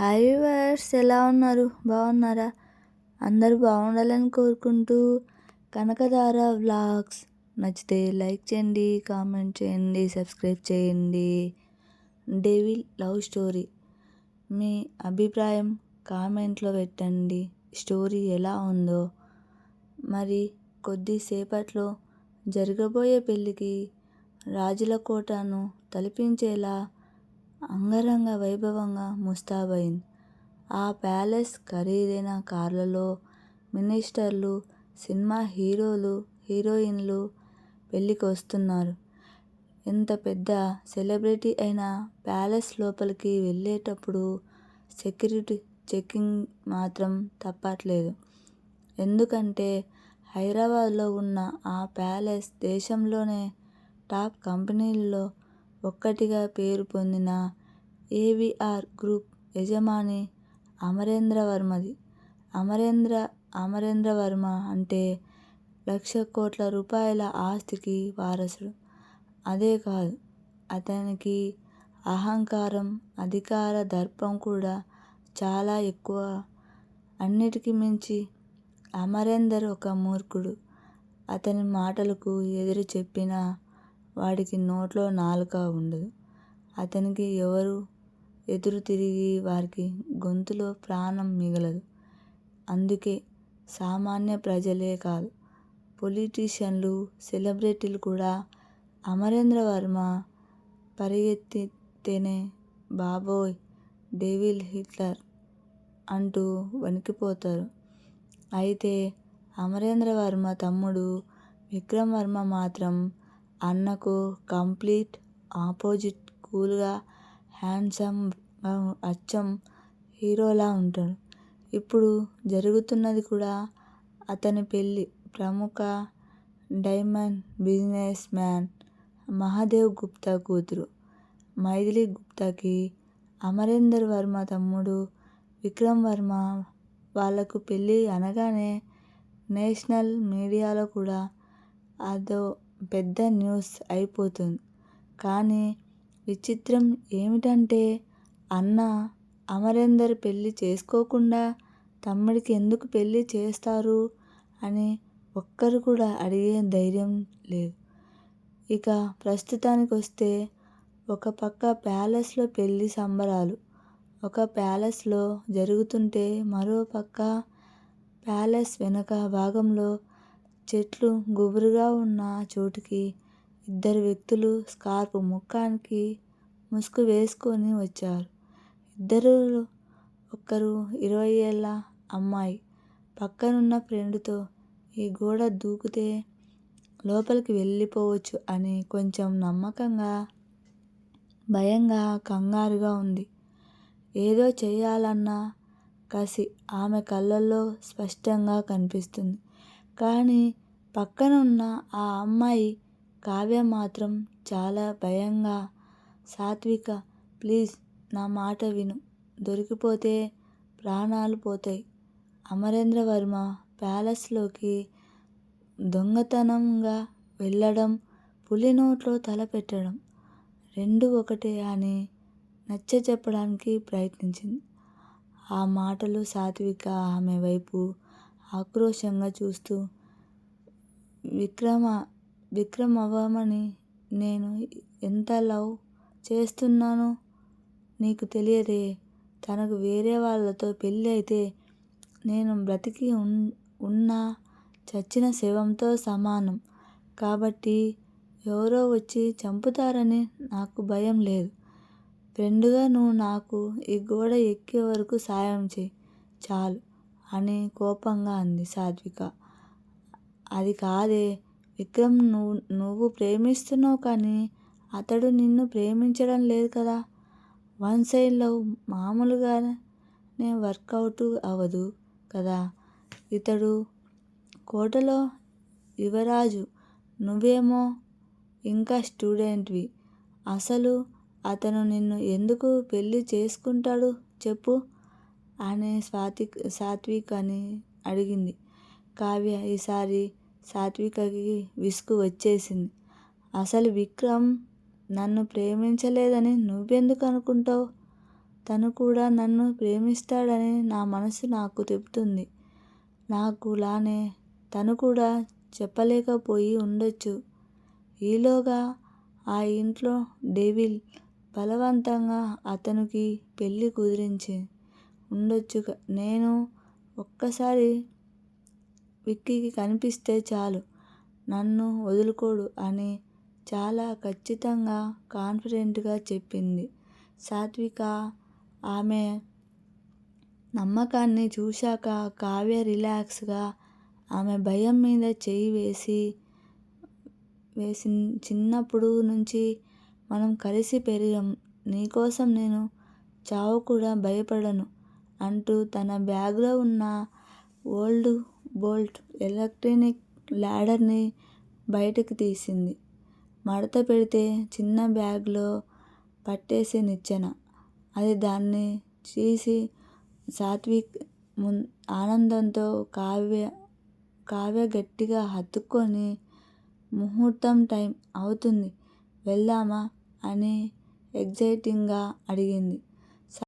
Hi viewers ఎలా ఉన్నారు? బాగున్నారా? అందరూ బాగుండాలని కోరుకుంటూ కనకధార వ్లాగ్స్. నచ్చితే లైక్ చేయండి కామెంట్ చేయండి సబ్స్క్రైబ్ చేయండి. Devil love story. మీ అభిప్రాయం కామెంట్లో పెట్టండి. స్టోరీ ఎలా ఉందో. మరి కొద్దిసేపట్లో జరగబోయే పెళ్ళికి రాజుల కోటను తలపించేలా అంగరంగ వైభవంగా ముస్తాబైంది. ఆ ప్యాలెస్ ఖరీదైన కార్లలో మినిస్టర్లు సినిమా హీరోలు హీరోయిన్లు పెళ్ళికి వస్తున్నారు. ఎంత పెద్ద సెలబ్రిటీ అయినా ప్యాలెస్ లోపలికి వెళ్ళేటప్పుడు సెక్యూరిటీ చెకింగ్ మాత్రం తప్పట్లేదు. ఎందుకంటే హైదరాబాద్లో ఉన్న ఆ ప్యాలెస్ దేశంలోనే టాప్ కంపెనీల్లో ఒక్కటిగా పేరు పొందిన ఏవిఆర్ గ్రూప్ యజమాని అమరేంద్రవర్మది. అమరేంద్ర అమరేంద్రవర్మ అంటే లక్ష కోట్ల రూపాయల ఆస్తికి వారసుడు. అదే కాదు అతనికి అహంకారం అధికార దర్పం కూడా చాలా ఎక్కువ. అన్నిటికీ మించి అమరేందర్ ఒక మూర్ఖుడు. అతని మాటలకు ఎదురు చెప్పినా వాడికి నోట్లో నాలుక ఉండదు. అతనికి ఎవరు ఎదురు తిరిగి వారికి గొంతులో ప్రాణం మిగలదు. అందుకే సామాన్య ప్రజలే కాదు పొలిటీషియన్లు సెలబ్రిటీలు కూడా అమరేంద్రవర్మ పరిగెత్తితేనే బాబోయ్ డేవిల్ హిట్లర్ అంటూ వణికిపోతారు. అయితే అమరేంద్రవర్మ తమ్ముడు విక్రమ్ వర్మ మాత్రం అన్నకు కంప్లీట్ ఆపోజిట్ కూల్గా హ్యాండ్సమ్గా అచ్చం హీరోలా ఉంటాడు. ఇప్పుడు జరుగుతున్నది కూడా అతని పెళ్ళి. ప్రముఖ diamond businessman Mahadev Gupta కూతురు. మైథిలి గుప్తాకి అమరేందర్ వర్మ తమ్ముడు విక్రమ్ వర్మ వాళ్ళకు పెళ్ళి అనగానే నేషనల్ మీడియాలో కూడా అదో పెద్ద న్యూస్ అయిపోతుంది. కానీ విచిత్రం ఏమిటంటే అన్న అమరేందర్ పెళ్ళి చేసుకోకుండా తమ్ముడికి ఎందుకు పెళ్ళి చేస్తారు అని ఒక్కరు కూడా అడిగే ధైర్యం లేదు. ఇక ప్రస్తుతానికి వస్తే ఒక పక్క ప్యాలెస్లో పెళ్ళి సంబరాలు ఒక ప్యాలెస్లో జరుగుతుంటే మరో పక్క ప్యాలెస్ వెనక భాగంలో చెట్లు గుబురుగా ఉన్న చోటుకి ఇద్దరు వ్యక్తులు స్కార్ఫ్ ముఖానికి ముసుగు వేసుకొని వచ్చారు. ఇద్దరు ఒకరు ఇరవై ఏళ్ళ అమ్మాయి. పక్కనున్న ఫ్రెండ్తో ఈ గోడ దూకితే లోపలికి వెళ్ళిపోవచ్చు అని కొంచెం నమ్మకంగా భయంగా కంగారుగా ఉంది. ఏదో చేయాలన్న కసి ఆమె కళ్ళల్లో స్పష్టంగా కనిపిస్తుంది. కానీ పక్కనున్న ఆ అమ్మాయి కావ్య మాత్రం చాలా భయంగా సాత్విక ప్లీజ్ నా మాట విను. దొరికిపోతే ప్రాణాలు పోతాయి. అమరేంద్రవర్మ ప్యాలెస్లోకి దొంగతనంగా వెళ్ళడం పులి నోట్లో తల పెట్టడం రెండు ఒకటే అని నచ్చ చెప్పడానికి ప్రయత్నించింది. ఆ మాటలు సాత్విక ఆమె వైపు ఆక్రోశంగా చూస్తూ విక్రమ విక్రమ్ అవ్వమని నేను ఎంత లవ్ చేస్తున్నానో నీకు తెలియదే. తనకు వేరే వాళ్ళతో పెళ్ళి అయితే నేను బ్రతికి ఉన్న చచ్చిన శవంతో సమానం. కాబట్టి ఎవరో వచ్చి చంపుతారని నాకు భయం లేదు. ఫ్రెండ్గా నువ్వు నాకు ఈ గోడ ఎక్కే వరకు సాయం చేయి. చాలు. అని కోపంగా అంది సాత్విక. అది కాదే విక్రమ్ నువ్వు నువ్వు ప్రేమిస్తున్నావు కానీ అతడు నిన్ను ప్రేమించడం లేదు కదా. వన్ సైడ్ లవ్ మామూలుగానే వర్కౌట్ అవ్వదు కదా. ఇతడు కోటలో యువరాజు నువ్వేమో ఇంకా స్టూడెంట్వి. అసలు అతను నిన్ను ఎందుకు పెళ్ళి చేసుకుంటాడు చెప్పు. ఆమె స్వాతిక్ సాత్విక్ అని అడిగింది. కావ్య ఈసారి సాత్వికకి విసుగు వచ్చేసింది. అసలు విక్రమ్ నన్ను ప్రేమించలేదని నువ్వెందుకు అనుకుంటావు? తను కూడా నన్ను ప్రేమిస్తాడని నా మనసు నాకు చెబుతుంది నాకులానే తను కూడా చెప్పలేకపోయి ఉండొచ్చు. ఈలోగా ఆ ఇంట్లో డేవిల్ బలవంతంగా అతనికి పెళ్ళి కుదిరించింది. ఉండొచ్చు నేను ఒక్కసారి విక్కీకి కనిపిస్తే చాలు. నన్ను వదులుకోడు అని చాలా ఖచ్చితంగా కాన్ఫిడెంట్గా చెప్పింది. సాత్విక ఆమె నమ్మకాన్ని చూశాక కావ్య రిలాక్స్గా ఆమె భయం మీద చేయి వేసి వేసి చిన్నప్పుడు నుంచి మనం కలిసి పెరిగాం. నీకోసం నేను చావు కూడా భయపడను. అంటూ తన బ్యాగ్లో ఉన్న ఓల్డ్ బోల్ట్ ఎలక్ట్రానిక్ ల్యాడర్ని బయటకు తీసింది. మడత పెడితే చిన్న బ్యాగ్లో పట్టేసి నిచ్చెన. అది దాన్ని తీసి సాత్విక్ ము ఆనందంతో కావ్య కావ్య గట్టిగా హత్తుకొని ముహూర్తం టైం అవుతుంది వెళ్దామా అని ఎగ్జైటింగ్గా అడిగింది.